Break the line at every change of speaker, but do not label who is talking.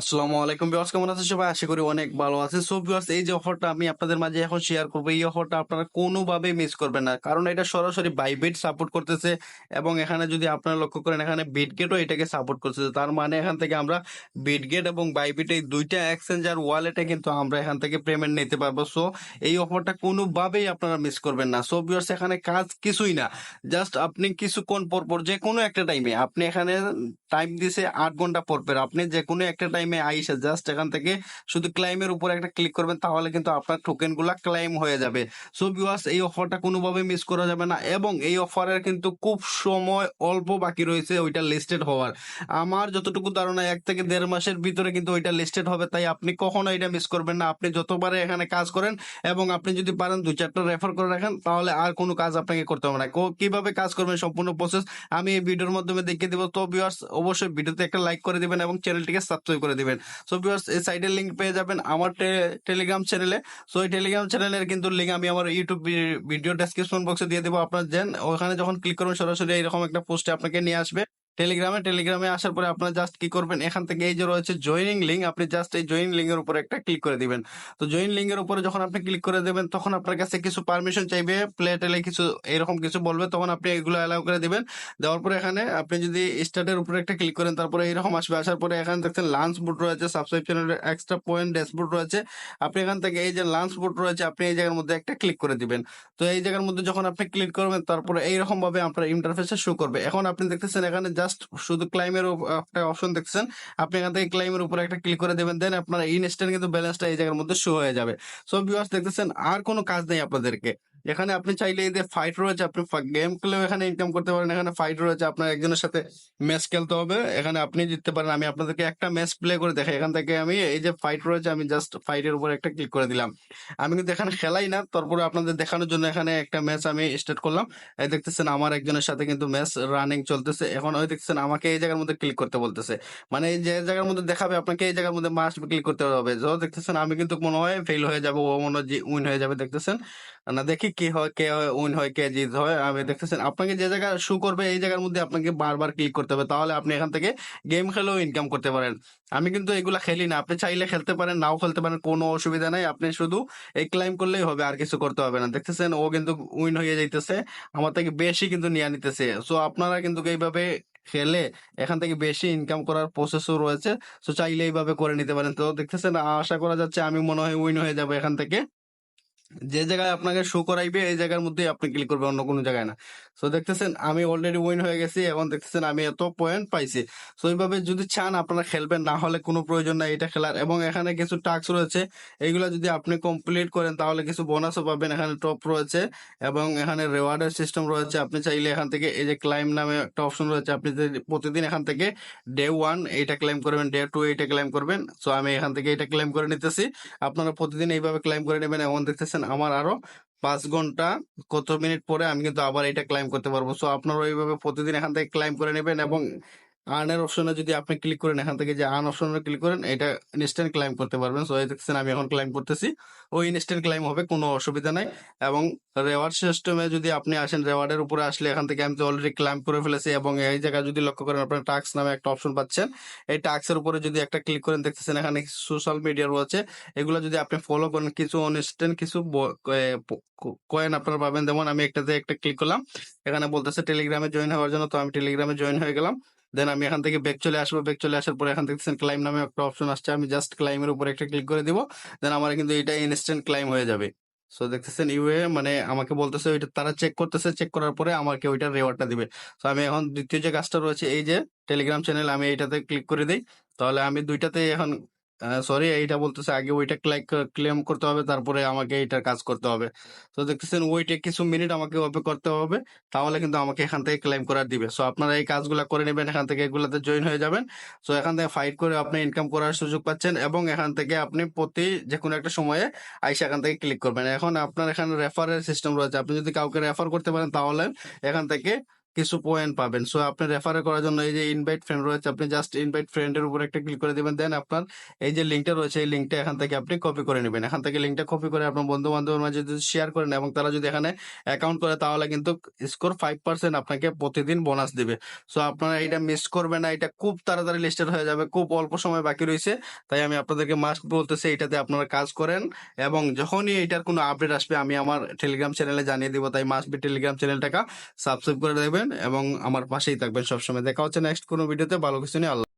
আসসালামু আলাইকুম ভিউয়ার্স কেমন আছেন সবাই? আশা করি অনেক ভালো আছে সো ভিউয়ার্স এই যে অফারটা আমি আপনাদের মাঝে এখন শেয়ার করব, এই অফারটা আপনারা কোনোভাবে মিস করবেন না। কারণ এটা সরাসরি বাইবিট সাপোর্ট করতেছে এবং এখানে যদি আপনারা লক্ষ্য করেন, এখানে বিটগেটও এটাকে সাপোর্ট করতেছে। তার মানে এখান থেকে আমরা বিটগেট এবং বাইবিট এই দুইটা এক্সচেঞ্জার ওয়ালেটে কিন্তু আমরা এখান থেকে পেমেন্ট নিতে পারব। সো এই অফারটা কোনোভাবেই আপনারা মিস করবেন না। সো ভিউয়ার্স এখানে কাজ কিছুই না। জাস্ট আপনি কিছুক্ষণ পর পর যে কোনো একটা টাইমে আপনি এখানে টাইম দিছে আট ঘণ্টা পর আপনি যে কোনো একটা টাইমে আইসে জাস্ট এখান থেকে শুধু ক্লাইমের উপর একটা ক্লিক করবেন, তাহলে কিন্তু আপনার টোকেনগুলা ক্লাইম হয়ে যাবে। সো ভিউয়ার্স এই অফারটা কোনোভাবে মিস করা যাবে না এবং এই অফারের কিন্তু খুব সময় অল্প বাকি রয়েছে ওইটা লিস্টেড হওয়ার। আমার যতটুকু ধারণা, এক থেকে দেড় মাসের ভিতরে কিন্তু ওইটা লিস্টেড হবে, তাই আপনি কখনো এটা মিস করবেন না। আপনি যতবারে এখানে কাজ করেন এবং আপনি যদি পারেন দু চারটা রেফার করে রাখেন, তাহলে আর কোনো কাজ আপনাকে করতে হবে না। কীভাবে কাজ করবেন সম্পূর্ণ প্রসেস আমি এই ভিডিওর মাধ্যমে দেখিয়ে দিব। তো ভিউয়ার্স অবশ্যই ভিডিওতে একটা লাইক করে দিবেন এবং চ্যানেলটিকে সাবস্ক্রাইব করে দিবেন। সো ভিউয়ার্স এই সাইডের লিঙ্ক পেয়ে যাবেন আমার টেলিগ্রাম চ্যানেলে সো এই টেলিগ্রাম চ্যানেলের কিন্তু লিঙ্ক আমি আমার ইউটিউব ভিডিও ডেসক্রিপশন বক্সে দিয়ে দেবো। আপনার দেন ওখানে যখন ক্লিক করবেন, সরাসরি এরকম একটা পোস্টে আপনাকে নিয়ে আসবে। টেলিগ্রামে টেলিগ্রামে আসার পরে আপনারা জাস্ট কি করবেন? এখান থেকে এই যে রয়েছে জয়েনিং লিঙ্ক আপনি জাস্ট এই জয়েনিং লিঙ্ক এর উপর একটা ক্লিক করে দিবেন। তো জয়েন লিঙ্ক এর উপরে যখন আপনি ক্লিক করে দেবেন, তখন আপনার কাছে কিছু পারমিশন চাইবে প্লে টেলে কিছু এরকম কিছু বলবে, তখন আপনি এগুলো অ্যালাউ করে দিবেন। দেওয়ার পরে এখানে আপনি যদি স্টার্টের উপরে একটা ক্লিক করেন, তারপরে এরকম আসবে। আসার পরে এখানে দেখছেন লাঞ্চ বুট রয়েছে সাবস্ক্রাইব চ্যানেলের এক্সট্রা পয়েন্ট ড্যাশবোর্ড রয়েছে। আপনি এখান থেকে এই যে লাঞ্চ বুট রয়েছে, আপনি এই জায়গার মধ্যে একটা ক্লিক করে দিবেন। তো এই জায়গার মধ্যে যখন আপনি ক্লিক করবেন, তারপরে এইরকম ভাবে আপনার ইন্টারফেসে শো করবে। এখন আপনি দেখতেছেন এখানে জাস্ট শুধু ক্লাইমের একটা অপশন দেখছেন আপনি এখান থেকে ক্লাইমের উপরে একটা ক্লিক করে দেবেন দেন আপনার ইনস্ট্যান্ট কিন্তু ব্যালেন্সটা এই জায়গার মধ্যে শো হয়ে যাবে। সো ভিউয়ার্স দেখতেছেন, আর কোনো কাজ নেই আপনাদেরকে। এখানে আপনি চাইলে এই যে ফাইট রয়েছে, আপনি গেম খেলেও এখানে ইনকাম করতে পারেন। এখানে ফাইট রয়েছে, আপনার একজনের সাথে ম্যাচ খেলতে হবে। এখানে আপনি জিততে পারেন। আমি আপনাদেরকে একটা ম্যাচ প্লে করে দেখাই। এখান থেকে আমি এই যে ফাইট রয়েছে, আমি জাস্ট ফাইটের উপর একটা ক্লিক করে দিলাম। আমি কিন্তু এখানে খেলাই না। তারপরে আপনাদের দেখানোর জন্য এখানে একটা ম্যাচ আমি স্টার্ট করলাম। এই দেখতেছেন, আমার একজনের সাথে কিন্তু ম্যাচ রানিং চলতেছে। এখন ওই দেখতেছেন, আমাকে এই জায়গার মধ্যে ক্লিক করতে বলতেছে। মানে এই যে জায়গার মধ্যে দেখাবে, আপনাকে এই জায়গার মধ্যে মাস্ট ক্লিক করতে হবে। যো দেখতেছেন, আমি কিন্তু মনে হয় ফেল হয়ে যাব, ও মনে হয় উইন হয়ে যাবে। দেখতেছেন, না দেখি কি হয়, কে হয় উইন হয়, কে জিত হয়, আমি দেখতেছেন। আপনাকে যে জায়গা শু করবে, এই জায়গার মধ্যে আপনাকে বারবার ক্লিক করতে হবে। তাহলে আপনি এখান থেকে গেম খেলেও ইনকাম করতে পারেন। আমি কিন্তু এগুলা খেলি না। আপনি চাইলে খেলতে পারেন, নাও খেলতে পারেন, কোনো অসুবিধা নাই। আপনি শুধু এই ক্লাইম করলেই হবে, আর কিছু করতে হবে না। দেখতেছেন, ও কিন্তু উইন হয়ে যাইতেছে, আমার থেকে বেশি কিন্তু নিয়ে নিতেছে। সো আপনারা কিন্তু এইভাবে খেলে এখান থেকে বেশি ইনকাম করার প্রসেসও রয়েছে। সো চাইলে এইভাবে করে নিতে পারেন। তো দেখতেছেন, আশা করা যাচ্ছে আমি মনে হয় উইন হয়ে যাব এখান থেকে। যে জায়গায় আপনাকে শো করাইবে, এই জায়গার মধ্যে আপনি ক্লিক করবেন, অন্য কোনো জায়গায় না। সো দেখতেছেন, আমি অলরেডি উইন হয়ে গেছি এবং দেখতেছেন, আমি এত পয়েন্ট পাইছি। সো এইভাবে যদি চান, আপনারা খেলবেন, না হলে কোনো প্রয়োজন নাই এটা খেলার। এবং এখানে কিছু টাস্ক রয়েছে, এইগুলো যদি আপনি কমপ্লিট করেন, তাহলে কিছু বোনাসও পাবেন। এখানে টপ রয়েছে এবং এখানে রেওয়ার্ডের সিস্টেম রয়েছে। আপনি চাইলে এখান থেকে এই যে ক্লাইম নামে একটা অপশন রয়েছে, আপনি প্রতিদিন এখান থেকে ডে ওয়ান এইটা ক্লেম করবেন ডে টু এইটা ক্লেম করবেন। সো আমি এখান থেকে এটা ক্লেম করে নিতেছি। আপনারা প্রতিদিন এইভাবে ক্লাইম করে নেবেন এবং দেখতেছেন, আমার আরও পাঁচ ঘণ্টা কত মিনিট পরে আমি কিন্তু আবার এটা ক্লাইম করতে পারব। সো আপনারা ওইভাবে প্রতিদিন এখান থেকে ক্লাইম করে নেবেন এবং আর্নের অপশনে যদি আপনি ক্লিক করেন, এখান থেকে যে আর্ন অপশনে ক্লিক করেন, এটা ইনস্ট্যান্ট ক্লাইম করতে পারবেন। সো দেখছেন আমি এখন ক্লাইম করতেছি। ওই ইনস্ট্যান্ট ক্লাইম হবে, কোনো অসুবিধা নাই। এবং রেওয়ার্ড সিস্টেমে যদি আপনি আসেন রেওয়ার্ডের উপরে আসলে এখান থেকে আমি তো অলরেডি ক্লাইম করে ফেলেছি এবং এই জায়গায় যদি লক্ষ্য করেন, আপনার টাক্স নামে একটা অপশন পাচ্ছেন। এই টাক্সের উপরে যদি একটা ক্লিক করেন, দেখতেছেন এখানে সোশ্যাল মিডিয়া রয়েছে। এগুলো যদি আপনি ফলো করেন, কিছু অনস্ট্যান্ট কিছু কয়েন আপনারা পাবেন। যেমন আমি একটাতে একটা ক্লিক করলাম। এখানে বলতেছে টেলিগ্রামে জয়েন হওয়ার জন্য। তো আমি টেলিগ্রামে জয়েন হয়ে গেলাম। দেন আমি এখান থেকে ব্যাক চলে আসব। ব্যাক চলে আসার পরে এখান থেকে ক্লাইম নামে একটা অপশন আসছে। আমি জাস্ট ক্লাইমের উপর একটা ক্লিক করে দিব। দেন আমার কিন্তু এটা ইনস্ট্যান্ট ক্লাইম হয়ে যাবে। সো দেখতেছেন ইউএ মানে আমাকে বলতেছে ওইটা তারা চেক করতেছে। চেক করার পরে আমাকে ওইটার রেওয়ার্ডটা দিবে। তো আমি এখন দ্বিতীয় যে কাজটা রয়েছে, এই যে টেলিগ্রাম চ্যানেল আমি এইটাতে ক্লিক করে দিই। তাহলে আমি দুইটাতে এখন সরি এইটা বলতেছে, আগে ওইটা ক্লেম করতে হবে, তারপরে আমাকে এইটার কাজ করতে হবে। তো দেখতেছেন, ওইটা কিছু মিনিট আমাকে ওপে করতে হবে, তাহলে কিন্তু আমাকে এখান থেকে ক্লেম করার দিবে। সো আপনারা এই কাজগুলো করে নেবেন, এখান থেকে এগুলাতে জয়েন হয়ে যাবেন। সো এখান থেকে ফাইট করে আপনি ইনকাম করার সুযোগ পাচ্ছেন এবং এখান থেকে আপনি প্রতি যে কোনো একটা সময়ে আইসে এখান থেকে ক্লিক করবেন। এখন আপনার এখানে রেফারের সিস্টেম রয়েছে। আপনি যদি কাউকে রেফার করতে পারেন, তাহলে এখান থেকে কিছু পয়েন্ট পাবেন। সো আপনি রেফার করার জন্য এই যে ইনভাইট ফ্রেন্ড রয়েছে, আপনি জাস্ট ইনভাইট ফ্রেন্ডের উপর একটা ক্লিক করে দিবেন। দেন আপনার এই যে লিঙ্কটা রয়েছে, এই লিঙ্কটা এখান থেকে আপনি কপি করে নেবেন। এখান থেকে লিঙ্কটা কপি করে আপনার বন্ধু বান্ধবের মাঝে যদি শেয়ার করেন এবং তারা যদি এখানে অ্যাকাউন্ট করে, তাহলে কিন্তু স্কোর ফাইভ পার্সেন্ট আপনাকে প্রতিদিন বোনাস দিবে। সো আপনারা এটা মিস করবেন না। এটা খুব তাড়াতাড়ি লিস্টেড হয়ে যাবে। খুব অল্প সময় বাকি রয়েছে। তাই আমি আপনাদেরকে মাস্ট বলতেছি এটাতে আপনারা কাজ করেন এবং যখনই এটার কোনো আপডেট আসবে, আমি আমার টেলিগ্রাম চ্যানেলে জানিয়ে দিব। তাই মাস্ট বি টেলিগ্রাম চ্যানেলটাকে সাবস্ক্রাইব করে দেবেন। এবং আমার পাশেই থাকবেন সবসময়। দেখা হচ্ছে নেক্সট কোনো ভিডিওতে ভালো কিছু নিয়ে আল্লাহ